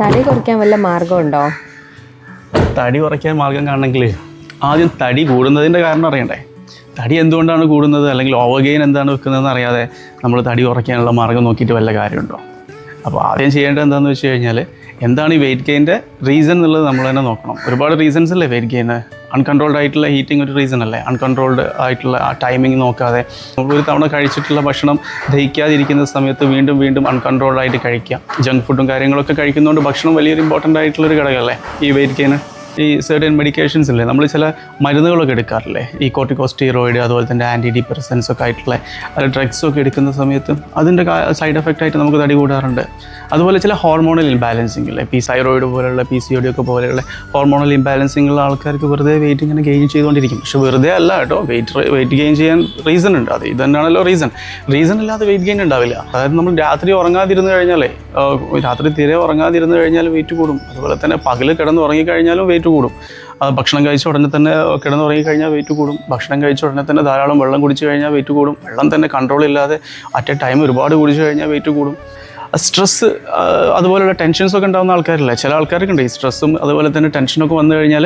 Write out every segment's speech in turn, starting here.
തടി കുറയ്ക്കാൻ വല്ല മാർഗമുണ്ടോ? തടി കുറയ്ക്കാൻ മാർഗം കാണണമെങ്കിൽ ആദ്യം തടി കൂടുന്നതിന്റെ കാരണം അറിയണ്ടേ? തടി എന്തുകൊണ്ടാണ് കൂടുന്നത്? അല്ലെങ്കിൽ ഓവർ ഗെയിൻ എന്താണ് വെക്കുന്നതെന്ന് അറിയാതെ നമ്മൾ തടി കുറയ്ക്കാനുള്ള മാർഗം നോക്കിയിട്ട് വല്ല കാര്യമുണ്ടോ? അപ്പോൾ ആദ്യം ചെയ്യേണ്ടത് എന്താണെന്ന് വെച്ച് കഴിഞ്ഞാൽ എന്താണ് ഈ വെയിറ്റ് ഗെയിന്റെ റീസൺ എന്നുള്ളത് നമ്മൾ തന്നെ നോക്കണം. ഒരുപാട് റീസൺസ് അല്ലേ വെയിറ്റ് ഗെയിന്? അൺകൺട്രോൾഡ് ആയിട്ടുള്ള ഹീറ്റിംഗ് ഒരു റീസൺ അല്ലേ? അൺകൺട്രോൾഡ് ആയിട്ടുള്ള ആ ടൈമിംഗ് നോക്കാതെ നമ്മൾ ഒരു തവണ കഴിച്ചിട്ടുള്ള ഭക്ഷണം ദഹിക്കാതിരിക്കുന്ന സമയത്ത് വീണ്ടും വീണ്ടും അൺകൺട്രോൾഡ് ആയിട്ട് കഴിക്കുക. ജങ്ക് ഫുഡും കാര്യങ്ങളൊക്കെ കഴിക്കുന്നതുകൊണ്ട് ഭക്ഷണം വലിയൊരു ഇമ്പോർട്ടന്റ് ആയിട്ടുള്ളൊരു ഘടകമല്ലേ ഈ വെയിറ്റ് ഗെയിന് ഈ സെർട്ടൻ മെഡിക്കേഷൻസ് ഇല്ലേ നമ്മൾ ചില മരുന്നുകളൊക്കെ എടുക്കാറില്ലേ? ഈ കോർട്ടിക്കോസ്റ്റീറോയിഡ് അതുപോലെ തന്നെ ആന്റി ഡിപ്രസൻസ് ഒക്കെ ആയിട്ടുള്ള ഡ്രഗ്സ് ഒക്കെ എടുക്കുന്ന സമയത്ത് അതിന്റെ സൈഡ് എഫക്റ്റ് ആയിട്ട് നമുക്ക് തടി കൂടാറുണ്ട്. അതുപോലെ ചില ഹോർമോണൽ ഇംബാലൻസിങ് ഇല്ലേ പി സൈറോയിഡ് പോലെയുള്ള പി സി ഒ ഡി ഒക്കെ പോലെയുള്ള ഹോർമോണൽ ഇംബാലൻസിങ് ഉള്ള ആൾക്കാർക്ക് വെറുതെ വെയിറ്റ് ഇങ്ങനെ ഗെയിൻ ചെയ്തുകൊണ്ടിരിക്കും. പക്ഷെ വെറുതെ അല്ല കേട്ടോ വെയിറ്റ് വെയിറ്റ് ഗെയിൻ ചെയ്യാൻ റീസൺ ഉണ്ട്. അത് ഇത് തന്നെയാണല്ലോ റീസൺ റീസൺ ഇല്ലാതെ വെയിറ്റ് ഗെയിൻ ഉണ്ടാവില്ല. അതായത് നമ്മൾ രാത്രി ഉറങ്ങാതിരുന്ന് കഴിഞ്ഞാലേ രാത്രി തീരെ ഉറങ്ങാതിരുന്ന് കഴിഞ്ഞാൽ വെയിറ്റ് കൂടും. അതുപോലെ തന്നെ പകൽ കിടന്ന് ഉറങ്ങിക്കഴിഞ്ഞാലും വെയിറ്റ് കൂടും. അത് ഭക്ഷണം കഴിച്ച ഉടനെ തന്നെ കിടന്ന് ഉറങ്ങിക്കഴിഞ്ഞാൽ വെയിറ്റ് കൂടും. ഭക്ഷണം കഴിച്ച ഉടനെ തന്നെ ധാരാളം വെള്ളം കുടിച്ചു കഴിഞ്ഞാൽ വെയിറ്റ് കൂടും. വെള്ളം തന്നെ കൺട്രോൾ ഇല്ലാതെ അറ്റ് എ ടൈം ഒരുപാട് കുടിച്ചു കഴിഞ്ഞാൽ വെയിറ്റ് കൂടും. സ്ട്രെസ് അതുപോലെയുള്ള ടെൻഷൻസൊക്കെ ഉണ്ടാകുന്ന ആൾക്കാരില്ല? ചില ആൾക്കാരൊക്കെ ഉണ്ട് ഈ സ്ട്രെസ്സും അതുപോലെ തന്നെ ടെൻഷനൊക്കെ വന്നു കഴിഞ്ഞാൽ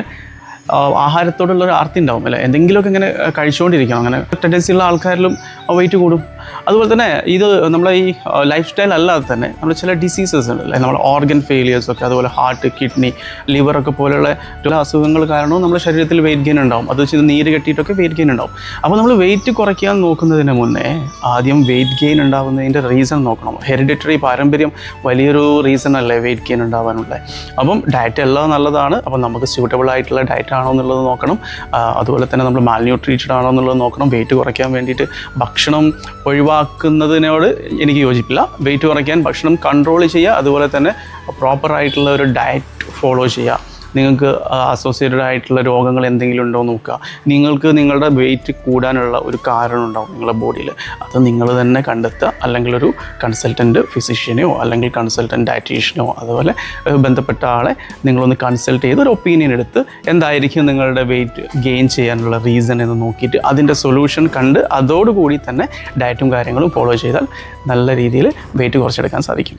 ആഹാരത്തോടുള്ള ഒരു ആർത്തി ഉണ്ടാവും അല്ലേ? എന്തെങ്കിലുമൊക്കെ ഇങ്ങനെ കഴിച്ചുകൊണ്ടിരിക്കണം. അങ്ങനെ ടെൻഡൻസി ഉള്ള ആൾക്കാരിലും വെയിറ്റ് കൂടും. അതുപോലെ തന്നെ ഇത് നമ്മളെ ഈ ലൈഫ് സ്റ്റൈൽ അല്ലാതെ തന്നെ നമ്മൾ ചില ഡിസീസസ് ഉണ്ട് അല്ലേ? നമ്മുടെ ഓർഗൻ ഫെയിലിയേഴ്സ് ഒക്കെ അതുപോലെ ഹാർട്ട് കിഡ്നി ഒക്കെ പോലെയുള്ള ചില അസുഖങ്ങൾ കാരണവും നമ്മുടെ ശരീരത്തിൽ വെയിറ്റ് ഗെയിൻ ഉണ്ടാവും. അത് വെച്ച് നീര് കെട്ടിയിട്ടൊക്കെ വെയിറ്റ് ഗെയിൻ ഉണ്ടാവും. അപ്പോൾ നമ്മൾ വെയിറ്റ് കുറയ്ക്കാൻ നോക്കുന്നതിന് മുന്നേ ആദ്യം വെയിറ്റ് ഗെയിൻ ഉണ്ടാവുന്നതിന്റെ റീസൺ നോക്കണം. ഹെറിഡിറ്ററി പാരമ്പര്യം വലിയൊരു റീസൺ അല്ലേ വെയിറ്റ് ഗെയിൻ ഉണ്ടാവാനുള്ള. അപ്പം ഡയറ്റ് എല്ലാം നല്ലതാണ്. അപ്പം നമുക്ക് സ്യൂട്ടബിൾ ആയിട്ടുള്ള ഡയറ്റ് ആണോ എന്നുള്ളത് നോക്കണം. അതുപോലെ തന്നെ നമ്മൾ മാൽന്യൂട്രീറ്റഡ് ആണോ എന്നുള്ളത് നോക്കണം. വെയിറ്റ് കുറയ്ക്കാൻ വേണ്ടിയിട്ട് ഭക്ഷണം ഒഴിവാക്കുന്നതിനോട് എനിക്ക് യോജിപ്പില്ല. വെയിറ്റ് കുറയ്ക്കാൻ ഭക്ഷണം കൺട്രോൾ ചെയ്യുക. അതുപോലെ തന്നെ പ്രോപ്പറായിട്ടുള്ള ഒരു ഡയറ്റ് ഫോളോ ചെയ്യുക. നിങ്ങൾക്ക് അസോസിയേറ്റഡ് ആയിട്ടുള്ള രോഗങ്ങൾ എന്തെങ്കിലും ഉണ്ടോ നോക്കുക. നിങ്ങൾക്ക് നിങ്ങളുടെ വെയിറ്റ് കൂടാനുള്ള ഒരു കാരണം ഉണ്ടാവും നിങ്ങളുടെ ബോഡിയിൽ അത് നിങ്ങൾ തന്നെ കണ്ടെത്തുക. അല്ലെങ്കിൽ ഒരു കൺസൾട്ടന്റ് ഫിസിഷ്യനെയോ അല്ലെങ്കിൽ കൺസൾട്ടന്റ് ഡയറ്റീഷ്യനോ അതുപോലെ ബന്ധപ്പെട്ട ആളെ നിങ്ങളൊന്ന് കൺസൾട്ട് ചെയ്ത് ഒരു ഒപ്പീനിയൻ എടുത്ത് എന്തായിരിക്കും നിങ്ങളുടെ വെയിറ്റ് ഗെയിൻ ചെയ്യാനുള്ള റീസൺ എന്ന് നോക്കിയിട്ട് അതിന്റെ സൊല്യൂഷൻ കണ്ട് അതോടുകൂടി തന്നെ ഡയറ്റും കാര്യങ്ങളും ഫോളോ ചെയ്താൽ നല്ല രീതിയിൽ വെയിറ്റ് കുറച്ചെടുക്കാൻ സാധിക്കും.